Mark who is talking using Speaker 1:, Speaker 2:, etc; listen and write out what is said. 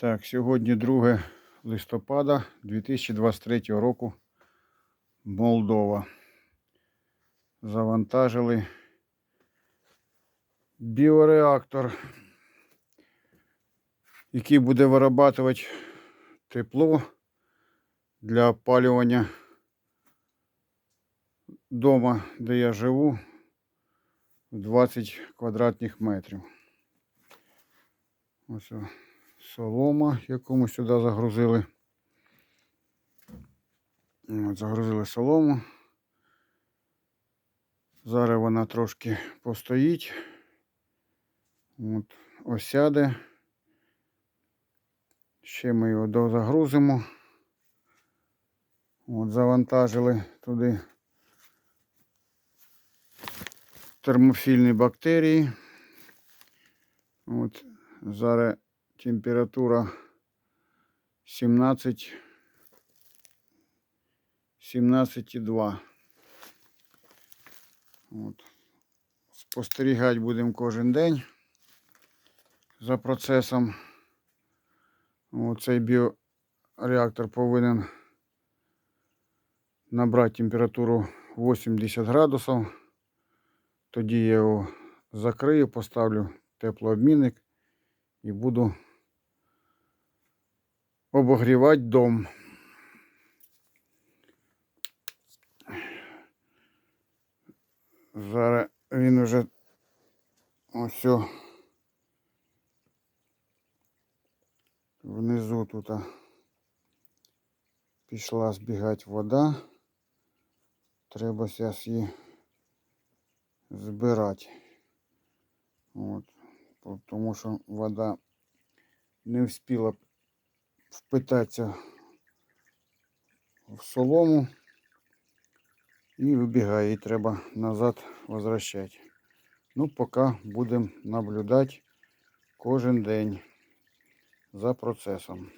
Speaker 1: Так, сьогодні 2 листопада 2023 року. Молдова. Завантажили біореактор, який буде вирабатувати тепло для опалювання дома, де я живу, 20 квадратних метрів. Ось солома, яку ми сюди загрузили. Загрузили солому. Зараз вона трошки постоїть. От, осяде. Ще ми його дозагрузимо. От, завантажили туди термофільні бактерії. От, зараз температура 17 17,2. От. Спостерігати будемо кожен день за процесом. От цей біореактор повинен набрати температуру 80 градусів. Тоді я його закрию, поставлю теплообмінник і буду обогрівати дом. Зараз він уже ось внизу тут пішла збігати вода. Треба зараз її збирати. От. Тому що вода не встигла впитатися в солому і вибігає, її треба назад возвращати. Ну, поки будемо наблюдати кожен день за процесом.